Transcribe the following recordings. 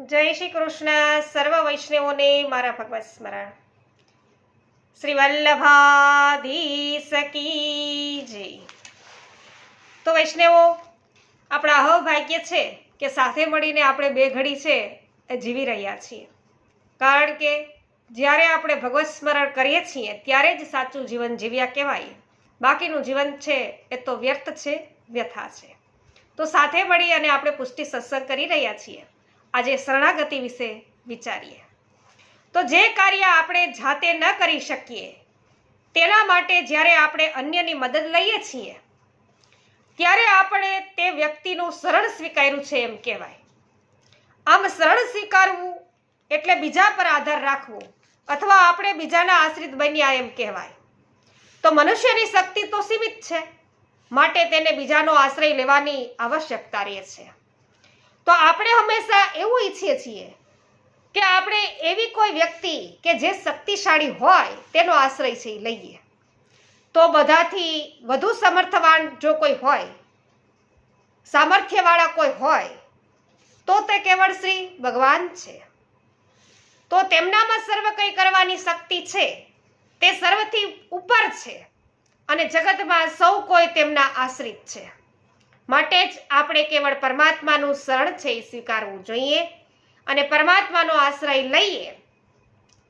જય શ્રી કૃષ્ણ. સર્વ વૈષ્ણવોને મારા ભગવત સ્મરણ. શ્રી વલ્લભાધીશ કી તો વૈષ્ણવો, આપણા અહોભાગ્ય છે કે સાથે મળીને આપણે બે ઘડી છે એ જીવી રહ્યા છીએ. કારણ કે જ્યારે આપણે ભગવત સ્મરણ કરીએ છીએ, ત્યારે જ સાચું જીવન જીવ્યા કહેવાય. બાકીનું જીવન છે એ તો વ્યર્થ છે, વ્યથા છે. તો સાથે મળી અને આપણે પુષ્ટિ સત્સંગ કરી રહ્યા છીએ. આજે શરણાગતિ વિશે વિચારીએ. તો જે કાર્ય આપણે જાતે ન કરી શકીએ, તેના માટે જ્યારે આપણે અન્યની મદદ લઈએ છીએ, ત્યારે આપણે તે વ્યક્તિનું શરણ સ્વીકાર્યું છે એમ કહેવાય. આમ શરણ સ્વીકારવું એટલે બીજા પર આધાર રાખવો અથવા આપણે બીજાના આશ્રિત બન્યા એમ કહેવાય. તો મનુષ્યની શક્તિ તો સીમિત છે, માટે તેને બીજાનો આશ્રય લેવાની આવશ્યકતા રહે છે. તો આપણે હંમેશા એવું ઈચ્છીએ છીએ કે આપણે એવી કોઈ વ્યક્તિ કે જે શક્તિશાળી હોય તેનો આશ્રય છે લઈએ. તો બધાથી વધુ સમર્થવાન જો કોઈ હોય, સામર્થ્યવાળા કોઈ હોય, તો તે કેવળ શ્રી ભગવાન છે. તો તેમનામાં સર્વ કંઈ કરવાની શક્તિ છે, તે સર્વથી ઉપર છે અને જગતમાં સૌ કોઈ તેમના આશ્રિત છે. માટે જ આપણે કેવળ પરમાત્માનું શરણ છે એ સ્વીકારવું જોઈએ અને પરમાત્માનો આશ્રય લઈએ,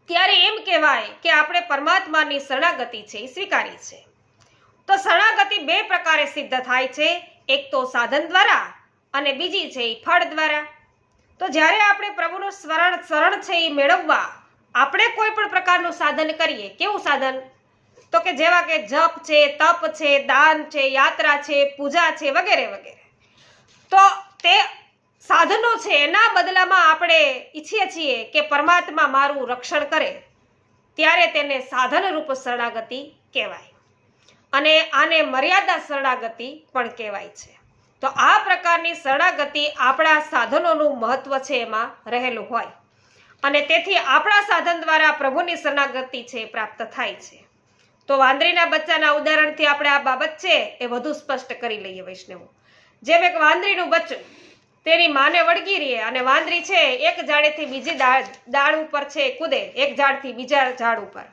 ત્યારે એમ કહેવાય કે આપણે પરમાત્માની શરણાગતિ છે એ સ્વીકારી છે. તો શરણાગતિ બે પ્રકારે સિદ્ધ થાય છે, એક તો સાધન દ્વારા અને બીજી છે એ ફળ દ્વારા. તો જ્યારે આપણે પ્રભુનું સ્મરણ શરણ છે એ મેળવવા, આપણે કોઈ પણ પ્રકારનું સાધન કરીએ, કેવું સાધન? તો કે જેવા કે જપ છે, તપ છે, દાન છે, યાત્રા છે, પૂજા છે, વગેરે વગેરે. તો તે સાધનો છે, એના બદલામાં આપણે ઈચ્છીએ છીએ કે પરમાત્મા મારું રક્ષણ કરે. ત્યારે તેને સાધન રૂપ શરણાગતિ કહેવાય. અને આને મર્યાદા શરણાગતિ પણ કહેવાય છે. તો આ પ્રકારની શરણાગતિ આપણા સાધનોનું મહત્વ છે એમાં રહેલું હોય. અને તેથી આપણા સાધન દ્વારા પ્રભુની શરણાગતિ છે, પ્રાપ્ત થાય છે. તો વાંદરીના બચ્ચાના ઉદાહરણથી આપણે આ બાબત છે એ વધુ સ્પષ્ટ કરી લઈએ, વૈષ્ણવો. જેમ એક વાંદરીનું બચ્ચું, તેની માને વળગી રહે અને વાંદરી છે એક ઝાડેથી બીજી દાળ ઉપર છે, કૂદે એક ઝાડથી બીજા ઝાડ ઉપર.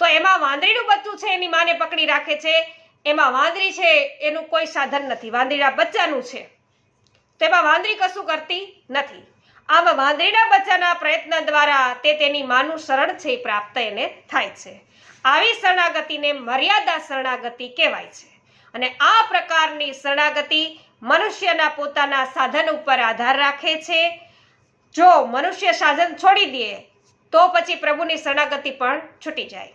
તો એમાં વાંદરીનું બચ્ચું છે, એની માને પકડી રાખે છે, એમાં વાંદરી છે, એનું કોઈ સાધન નથી, વાંદરીના બચ્ચાનું છે. તો એમાં વાંદરી કશું કરતી નથી. આમ વાંદરીના બચ્ચાના પ્રયત્ન દ્વારા તે તેની માનું શરણ છે એ પ્રાપ્ત એને થાય છે. આવી શરણાગતિને મર્યાદા શરણાગતિ કહેવાય છે. અને આ પ્રકારની શરણાગતિ મનુષ્યના પોતાના સાધન ઉપર આધાર રાખે છે. જો મનુષ્ય સાધન છોડી દે, તો પછી પ્રભુની શરણાગતિ પણ છૂટી જાય.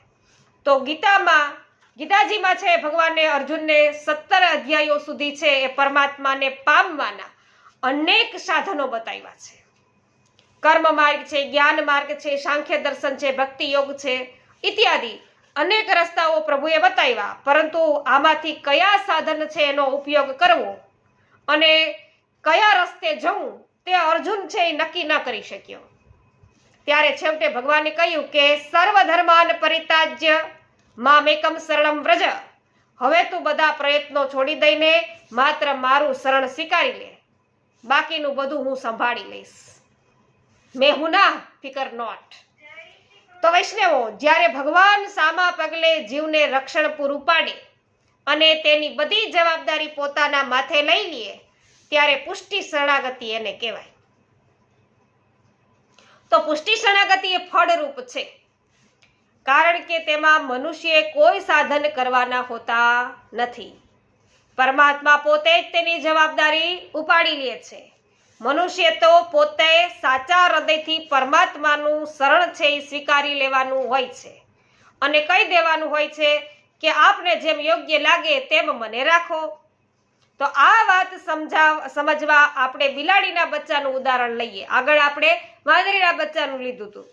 તો ગીતામાં, ગીતાજીમાં છે, ભગવાને અર્જુનને સત્તર અધ્યાયો સુધી છે, એ પરમાત્માને પામવાના અનેક સાધનો બતાવ્યા છે. કર્મ માર્ગ છે જ્ઞાન માર્ગ છે, સાંખ્ય દર્શન છે, ભક્તિ યોગ છે, ઇત્યાદિ. અનેક રસ્તાઓ પ્રભુએ બતાવ્યા, પરંતુ આમાંથી કયા સાધન છે એનો ઉપયોગ કરવો અને કયા રસ્તે જવું તે અર્જુન છે એ નક્કી ન કરી શક્યો. ત્યારે છેવટે ભગવાને કહ્યું કે, સર્વધર્માન પરિતાજ્ય મામેકમ શરણમ વ્રજ. હવે તું બધા પ્રયત્નો છોડી દઈને માત્ર મારું શરણ સ્વીકારી લે. બાકીનું બધું હું સંભાળી લઈશ. મેં હું ના, ફિકર નોટ. તો વૈષ્ણવો, જ્યારે ભગવાન સામા પગલે જીવને રક્ષણ પૂરું પાડે અને તેની બધી જવાબદારી પોતાના માથે લઈ લે, ત્યારે પુષ્ટિ શરણાગતિ એને કહેવાય. તો પુષ્ટિ શરણાગતિ એ ફળરૂપ છે. કારણ કે તેમાં મનુષ્યએ કોઈ સાધન કરવાના હોતા નથી. પરમાત્મા પોતે જ તેની જવાબદારી ઉપાડી લે છે. મનુષ્ય તો પોતે સાચા હૃદયથી પરમાત્માનું શરણ છે એ સ્વીકારી લેવાનું હોય છે. અને કહી દેવાનું હોય છે કે આપને જેમ યોગ્ય લાગે તેમ મને રાખો. તો આ વાત સમજાવ સમજવા આપણે બિલાડીના બચ્ચાનું ઉદાહરણ લઈએ. આગળ આપણે વાંદરીના બચ્ચાનું લીધું હતું.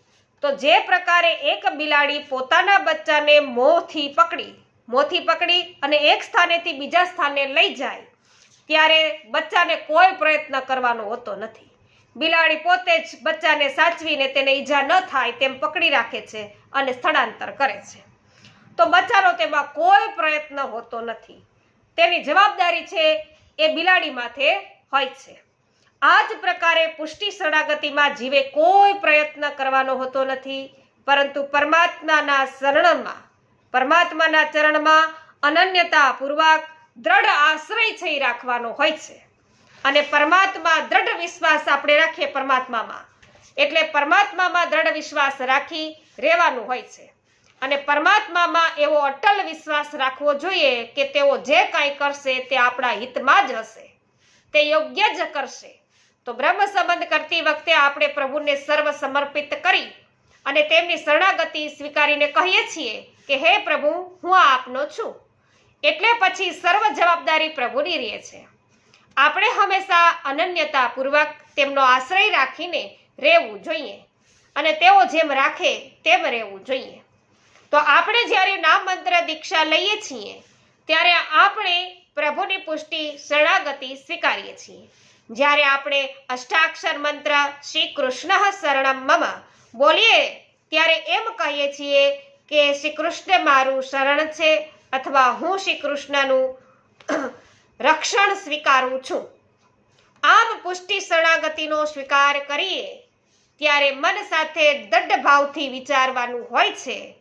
તો જે પ્રકારે એક બિલાડી પોતાના બચ્ચાને મોંથી પકડી મોંથી પકડી અને એક સ્થાનેથી બીજા સ્થાને લઈ જાય ત્યારે બચ્ચાને કોઈ પ્રયત્ન કરવાનો હોતો નથી. બિલાડી પોતે જ બચ્ચાને સાચવીને તેને ઈજા ન થાય તેમ પકડી રાખે છે અને સ્થળાંતર કરે છે. તો બચ્ચાનો તેમાં કોઈ પ્રયત્ન હોતો નથી. તેની જવાબદારી છે એ બિલાડી માથે હોય છે. આ જ પ્રકારે પુષ્ટિ શરણાગતિમાં જીવે કોઈ પ્રયત્ન કરવાનો હોતો નથી, પરંતુ પરમાત્માના શરણમાં, પરમાત્માના ચરણમાં અનન્યતા પૂર્વક દ્રઢ આશ્રય છે રાખવાનો હોય છે. અને પરમાત્મા દ્રઢ વિશ્વાસ આપણે રાખીએ પરમાત્મામાં. એટલે પરમાત્મામાં દ્રઢ વિશ્વાસ રાખી રહેવાનું હોય છે. અને પરમાત્મામાં એવો અટલ વિશ્વાસ રાખવો જોઈએ કે તેઓ જે કાંઈ કરશે તે આપણા હિતમાં જ હશે તે યોગ્ય જ કરશે. તો બ્રહ્મ સંબંધ કરતી વખતે આપણે પ્રભુને સર્વ સમર્પિત કરી અને તેમની શરણાગતિ સ્વીકારીને કહીએ છીએ કે, હે પ્રભુ, હું આપનો છું. એટલે પછી સર્વ જવાબદારી પ્રભુની રહે છે. આપણે હંમેશા અનન્યતાપૂર્વક તેમનો આશ્રય રાખીને રહેવું જોઈએ અને તેઓ જેમ રાખે તેમ રહેવું જોઈએ. તો આપણે જ્યારે નામ મંત્ર દીક્ષા લઈએ છીએ, ત્યારે આપણે પ્રભુની પુષ્ટિ શરણાગતિ સ્વીકારીએ છીએ. જ્યારે આપણે અષ્ટાક્ષર મંત્ર શ્રી કૃષ્ણ શરણમ મમ બોલીએ, ત્યારે એમ કહીએ છીએ કે શ્રી કૃષ્ણ મારું શરણ છે અથવા હું શ્રી કૃષ્ણનું રક્ષણ સ્વીકારું છું. આમ પુષ્ટિ શરણાગતિનો સ્વીકાર કરીએ ત્યારે મન સાથે દઢ ભાવથી વિચારવાનું હોય છે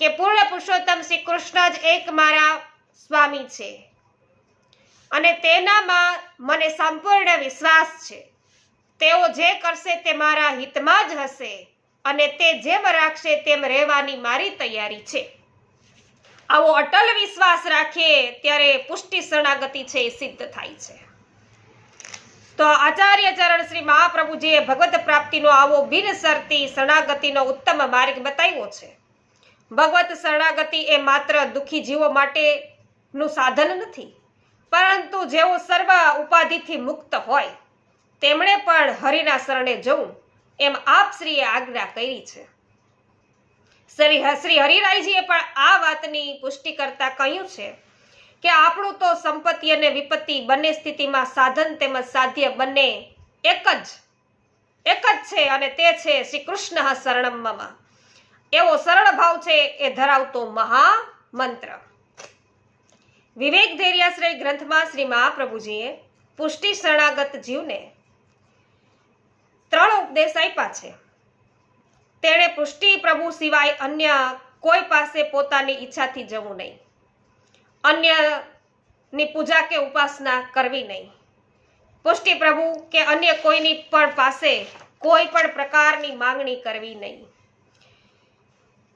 કે પૂર્ણ પુરુષોત્તમ શ્રી કૃષ્ણ જ એક મારા સ્વામી છે. અને તેનામાં મને સંપૂર્ણ વિશ્વાસ છે. તેઓ જે કરશે તે મારા હિતમાં જ હશે અને તે જેમ રાખશે તેમ રહેવાની મારી તૈયારી છે. આવો અટલ વિશ્વાસ રાખીએ ત્યારે પુષ્ટિ શરણાગતિ છે એ સિદ્ધ થાય છે. તો આચાર્ય ચરણ શ્રી મહાપ્રભુજીએ ભગવત પ્રાપ્તિનો આવો બિનસરતી શરણાગતિનો ઉત્તમ માર્ગ બતાવ્યો છે. ભગવત શરણાગતિ એ માત્ર દુઃખી જીવો માટેનું સાધન નથી, પરંતુ જેઓ સર્વ ઉપાધિથી મુક્ત હોય, તેમણે પણ હરિના શરણે જવું એમ આપ શ્રીએ આજ્ઞા કરી છે. શ્રી શ્રી હરિરાયજીએ પણ આ વાતની પુષ્ટિ કરતા કહ્યું છે કે આપણું તો સંપત્તિ અને વિપત્તિ બંને સ્થિતિમાં સાધન તેમજ સાધ્ય બંને એક જ એક જ છે અને તે છે શ્રી કૃષ્ણ શરણમ એવો સરળ ભાવ છે એ ધરાવતો મહામંત્ર. વિવેક ધૈર્યાશ્રય ગ્રંથમાં શ્રી મહાપ્રભુજીએ પુષ્ટિ શરણાગત જીવને ત્રણ ઉપદેશ આપ્યા છે. તેણે પુષ્ટિ પ્રભુ સિવાય અન્ય કોઈ પાસે પોતાની ઈચ્છાથી જવું નહીં. અન્યની પૂજા કે ઉપાસના કરવી નહીં. પુષ્ટિ પ્રભુ કે અન્ય કોઈની પણ પાસે કોઈ પણ પ્રકારની માંગણી કરવી નહીં.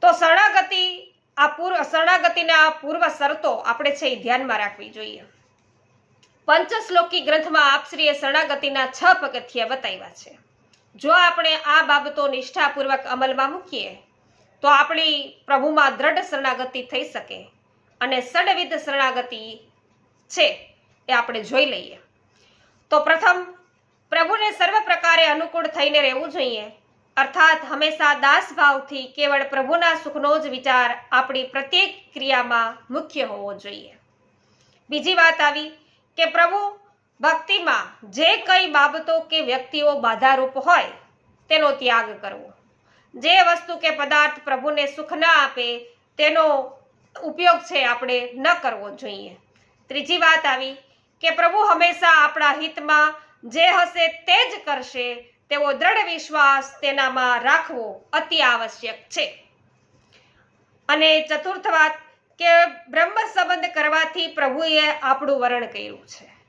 તો શરણાગતિ આ પૂર્વ, શરણાગતિના પૂર્વ શરતો આપણે છે એ ધ્યાનમાં રાખવી જોઈએ. પંચશ્લોકી ગ્રંથમાં આપશ્રીએ શરણાગતિના છ પગથિયા બતાવ્યા છે. જો આપણે આ બાબતો નિષ્ઠાપૂર્વક અમલમાં મૂકીએ, તો આપણી પ્રભુમાં દ્રઢ શરણાગતિ થઈ શકે અને સડવિધ શરણાગતિ છે એ આપણે જોઈ લઈએ. તો પ્રથમ, પ્રભુને સર્વ પ્રકારે અનુકૂળ થઈને રહેવું જોઈએ. અર્થાત, હંમેશા દાસ ભાવથી કેવળ પ્રભુના સુખનો જ વિચાર આપણી પ્રત્યેક ક્રિયામાં મુખ્ય હોવો જોઈએ. બીજી વાત આવી કે પ્રભુ ભક્તિમાં જે કઈ બાબતો કે વ્યક્તિઓ બાધારૂપ હોય, તેનો ત્યાગ કરવો. જે વસ્તુ કે પદાર્થ પ્રભુને સુખ ના આપે, તેનો ઉપયોગ છે આપણે ન કરવો જોઈએ. ત્રીજી વાત આવી કે પ્રભુ હંમેશા આપણા હિતમાં જે હશે તે જ કરશે, તેવો દ્રઢ વિશ્વાસ તેનામાં રાખવો અતિ આવશ્યક છે. અને ચતુર્થ વાત કે બ્રહ્મ સંબંધ કરવાથી પ્રભુએ આપણું વરણ કર્યું છે.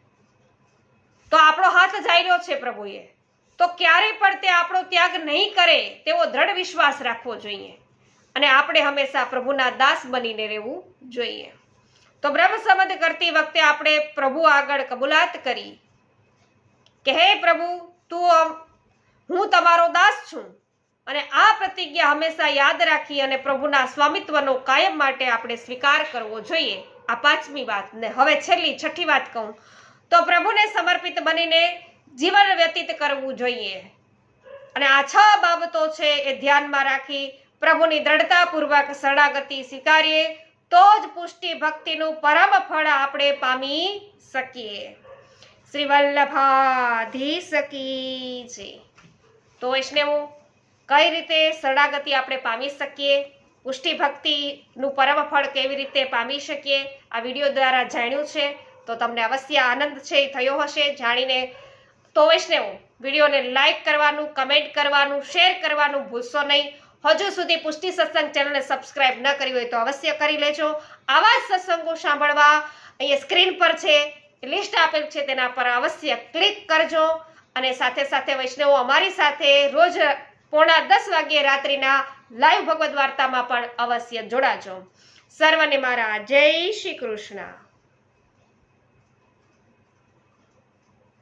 તો આપણો હાથ જાયરો છે પ્રભુએ. તો ક્યારે પણ તે આપણો ત્યાગ નહીં કરે તેવો દ્રઢ વિશ્વાસ રાખવો જોઈએ. અને આપણે હંમેશા પ્રભુના દાસ બનીને રહેવું જોઈએ. તો બ્રહ્મ સંબંધ કરતી વખતે આપણે પ્રભુ આગળ કબૂલાત કરી. કે હે પ્રભુ, તું હું તમારો દાસ છું. અને આ પ્રતિજ્ઞા હંમેશા યાદ રાખી અને પ્રભુના સ્વામિત્વનો કાયમ માટે આપણે સ્વીકાર કરવો જોઈએ. આ પાંચમી વાત ને હવે છેલ્લી છઠ્ઠી વાત કહું. તો પ્રભુને સમર્પિત બનીને જીવન વ્યતીત કરવું જોઈએ. અને આ છ બાબતો છે એ ધ્યાનમાં રાખી પ્રભુની દ્રઢતાપૂર્વક શરણાગતિ સ્વીકારીએ, તો જ પુષ્ટિ ભક્તિનું પરમ ફળ આપણે પામી શકીએ. શ્રી વલ્લભાધીશ કી છે તો વૈષ્ણવો કઈ રીતે શરણાગતિ આપણે પામી શકીએ? પુષ્ટિ ભક્તિનું પરમ ફળ કેવી રીતે પામી શકીએ? આ વીડિયો દ્વારા જાણ્યું છે. તો તમને અવશ્ય આનંદ છે, એ થયો હશે. જાણીને તો વૈષ્ણવ વિડીયોને લાઈક કરવાનું, કમેન્ટ કરવાનું, શેર કરવાનું ભૂલશો નહીં. હજુ સુધી પુષ્ટિ સત્સંગ ચેનલને સબસ્ક્રાઇબ ન કરી હોય તો અવશ્ય કરી લેજો. આવા સત્સંગો સાંભળવા અહીંયા સ્ક્રીન પર છે, લિસ્ટ આપેલ છે, તેના પર અવશ્ય ક્લિક કરજો. અને સાથે સાથે વૈષ્ણવો, અમારી સાથે રોજ પોણા દસ વાગ્યે રાત્રિના લાઈવ ભગવદ્ વાર્તામાં પણ અવશ્ય જોડાજો. સર્વને મારા જય શ્રી કૃષ્ણ.